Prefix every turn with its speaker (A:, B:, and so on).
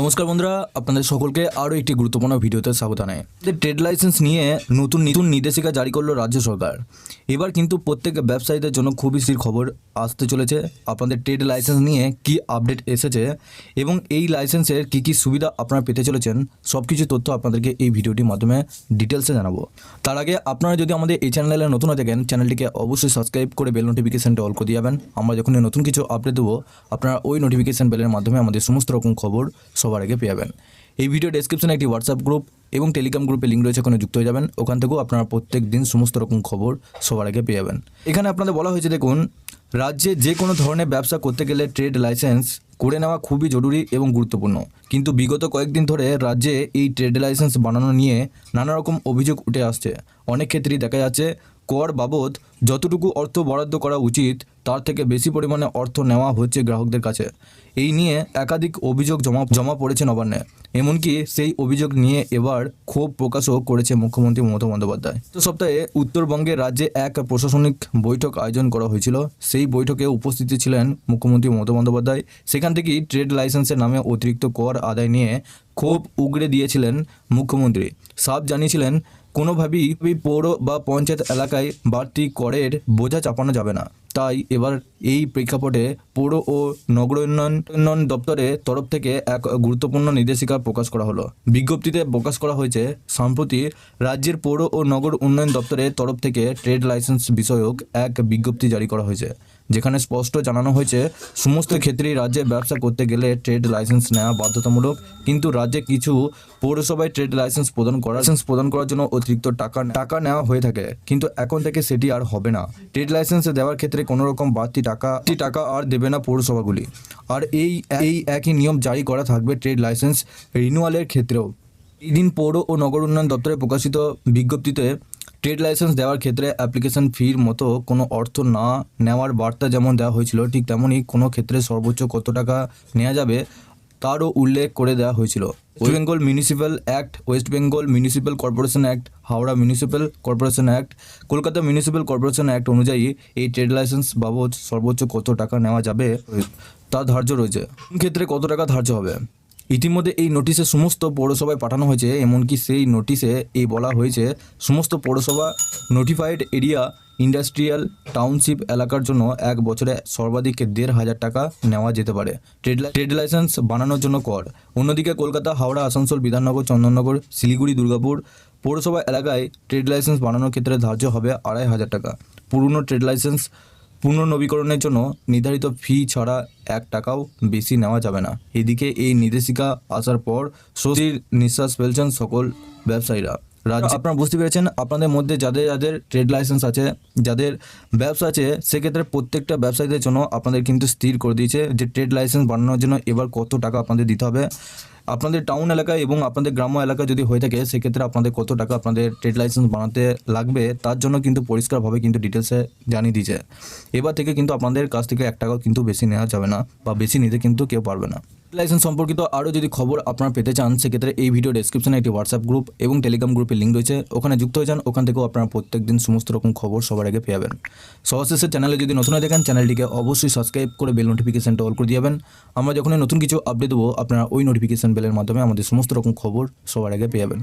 A: নমস্কার বন্ধুরা, আপনাদের সকলকে আরও একটি গুরুত্বপূর্ণ ভিডিওতে স্বাগত জানাই ট্রেড লাইসেন্স নিয়ে নতুন নতুন নির্দেশিকা জারি করল রাজ্য সরকার। এবার কিন্তু প্রত্যেক ব্যবসায়ীদের জন্য খুবই স্থির খবর আসতে চলেছে। আপনাদের ট্রেড লাইসেন্স নিয়ে কি আপডেট এসেছে এবং এই লাইসেন্সের কী কী সুবিধা আপনারা পেতে চলেছেন সব কিছু তথ্য আপনাদেরকে এই ভিডিওটির মাধ্যমে ডিটেলসে জানাব। তার আগে আপনারা যদি আমাদের এই চ্যানেলে নতুন হয়ে থাকেন, চ্যানেলটিকে অবশ্যই সাবস্ক্রাইব করে বেল নোটিফিকেশনটা অল করে দিয়ে যাবেন। আমরা যখন নতুন কিছু আপডেট দেবো, আপনারা ওই নোটিফিকেশন বেলের মাধ্যমে আমাদের সমস্ত রকম খবর সবার আগে পেয়ে যাবেন। এই ভিডিও ডেসক্রিপশনে একটি হোয়াটসঅ্যাপ গ্রুপ এবং টেলিগ্রাম গ্রুপে লিঙ্ক রয়েছে ওখানে যুক্ত হয়ে যাবেন। ওখান থেকেও আপনারা প্রত্যেক দিন সমস্ত রকম খবর সবার আগে পেয়ে যাবেন। এখানে আপনাদের বলা হয়েছে, দেখুন, রাজ্যে যে কোনো ধরনের ব্যবসা করতে গেলে ট্রেড লাইসেন্স করে নেওয়া খুবই জরুরি এবং গুরুত্বপূর্ণ। কিন্তু বিগত কয়েকদিন ধরে রাজ্যে এই ট্রেড লাইসেন্স বানানো নিয়ে নানা রকম অভিযোগ উঠে আসছে। অনেক ক্ষেত্রেই দেখা যাচ্ছে, কর বাবদ যতটুকু অর্থ বরাদ্দ করা উচিত, তার থেকে বেশি পরিমাণে অর্থ নেওয়া হচ্ছে গ্রাহকদের কাছে। এই নিয়ে একাধিক অভিযোগ জমা জমা পড়েছে নবান্নে। এমনকি সেই অভিযোগ নিয়ে এবার ক্ষোভ প্রকাশও করেছে মুখ্যমন্ত্রী মমতা বন্দ্যোপাধ্যায়। তো সপ্তাহে উত্তরবঙ্গে রাজ্যে এক প্রশাসনিক বৈঠক আয়োজন করা হয়েছিল। সেই বৈঠকে উপস্থিত ছিলেন মুখ্যমন্ত্রী মমতা বন্দ্যোপাধ্যায়। সেখান থেকেই ট্রেড লাইসেন্সের নামে অতিরিক্ত কর আদায় নিয়ে ক্ষোভ উগড়ে দিয়েছিলেন মুখ্যমন্ত্রী। সাফ জানিয়েছিলেন, কোনোভাবেই পৌর বা পঞ্চায়েত এলাকায় বাড়তি করের বোঝা চাপানো যাবে না। তাই এবার এই প্রেক্ষাপটে পৌর ও নগর উন্নয়ন উন্নয়ন দপ্তরের তরফ থেকে এক গুরুত্বপূর্ণ নির্দেশিকা প্রকাশ করা হলো। বিজ্ঞপ্তিতে প্রকাশ করা হয়েছে, সম্প্রতি রাজ্যের পৌর ও নগর উন্নয়ন দপ্তরের তরফ থেকে ট্রেড লাইসেন্স বিষয়ক এক বিজ্ঞপ্তি জারি করা হয়েছে। যেখানে স্পষ্ট জানানো হয়েছে, সমস্ত ক্ষেত্রেই রাজ্যে ব্যবসা করতে গেলে ট্রেড লাইসেন্স নেওয়া বাধ্যতামূলক। কিন্তু রাজ্যে কিছু পৌরসভায় ট্রেড লাইসেন্স প্রদান করা লাইসেন্স প্রদান করার জন্য অতিরিক্ত টাকা টাকা নেওয়া হয়ে থাকে। কিন্তু এখন থেকে সেটি আর হবে না। ট্রেড লাইসেন্স দেওয়ার ক্ষেত্রে কোনো রকম বাড়তি টাকা টাকা আর দেবে না পৌরসভাগুলি। আর এই এই একই নিয়ম জারি করা থাকবে ট্রেড লাইসেন্স রিনুয়ালের ক্ষেত্রেও। এদিন পৌর ও নগর উন্নয়ন দপ্তরে প্রকাশিত বিজ্ঞপ্তিতে ট্রেড লাইসেন্স দেওয়ার ক্ষেত্রে অ্যাপ্লিকেশন ফির মতো কোনো অর্থ না নেওয়ার বার্তা যেমন দেওয়া হয়েছিল ঠিক তেমনই কোনো ক্ষেত্রে সর্বোচ্চ কত টাকা নেওয়া যাবে তারও উল্লেখ করে দেওয়া হয়েছিল। West Bengal municipal act West Bengal municipal corporation act Howrah municipal corporation act Kolkata municipal corporation act অনুযায়ী এই ট্রেড লাইসেন্স বাবদ সর্বোচ্চ কত টাকা নেওয়া যাবে তা ধার্য রয়েছে। ক্ষেত্রে কত টাকা ধার্য হবে? ইতিমধ্যে এই নোটিশে সমস্ত পৌরসভায় পাঠানো হয়েছে, এমনকি সেই নোটিশে এই বলা হয়েছে, সমস্ত পৌরসভা নোটিফাইড এরিয়া ইন্ডাস্ট্রিয়াল টাউনশিপ এলাকার জন্য এক বছরে সর্বাধিক দেড় হাজার টাকা নেওয়া যেতে পারে। ট্রেড ট্রেড লাইসেন্স বানানোর জন্য কর। অন্যদিকে কলকাতা, হাওড়া, আসানসোল, বিধাননগর, চন্দননগর, শিলিগুড়ি, দুর্গাপুর পৌরসভা এলাকায় ট্রেড লাইসেন্স বানানোর ক্ষেত্রে ধার্য হবে আড়াই হাজার টাকা। পুরনো ট্রেড লাইসেন্স পুনর্নবীকরণের জন্য নির্ধারিত ফি ছাড়া এক টাকাও বেশি নেওয়া যাবে না। এদিকে এই নির্দেশিকা আসার পর স্বস্তির নিঃশ্বাস ফেলছেন সকল ব্যবসায়ীরা। রাজ্য আপনারা বুঝতে পেরেছেন, আপনাদের মধ্যে যাদের যাদের ট্রেড লাইসেন্স আছে, যাদের ব্যবসা আছে, সেক্ষেত্রে প্রত্যেকটা ব্যবসায়ীদের জন্য আপনাদের কিন্তু স্থির করে দিয়েছে যে ট্রেড লাইসেন্স বানানোর জন্য এবার কত টাকা আপনাদের দিতে হবে। আপনাদের টাউন এলাকায় এবং আপনাদের গ্রাম্য এলাকা যদি হয়ে থাকে, সেক্ষেত্রে আপনাদের কত টাকা আপনাদের ট্রেড লাইসেন্স বানাতে লাগবে, তার জন্য কিন্তু পরিষ্কারভাবে কিন্তু ডিটেলসে জানিয়ে দিয়েছে। এবার থেকে কিন্তু আপনাদের কাছ থেকে এক টাকাও কিন্তু বেশি নেওয়া যাবে না বা বেশি নিতে কিন্তু কেউ পারবে না। লাইসেন্স সম্পর্কিত আরও যদি খবর আপনারা পেতে চান, সেক্ষেত্রে এই ভিডিও ডেসক্রিপশনে একটি হোয়াটসঅ্যাপ গ্রুপ এবং টেলিগ্রাম গ্রুপের লিঙ্ক রয়েছে। ওখানে যুক্ত হয়ে যান, ওখান থেকেও আপনারা প্রত্যেক দিন সমস্ত রকম খবর সবার আগে পেয়ে যাবেন। সহশেষে চ্যানেলে যদি নতুন দেখেন চ্যানেলটিকে অবশ্যই সাবস্ক্রাইব করে বেল নোটিফিকেশানটা অল করে দিয়ে যাবেন। আমরা যখনই নতুন কিছু আপডেট দেবো, আপনারা ওই নোটিফিকেশান বেলের মাধ্যমে আমাদের সমস্ত রকম খবর সবার আগে পেয়ে যাবেন।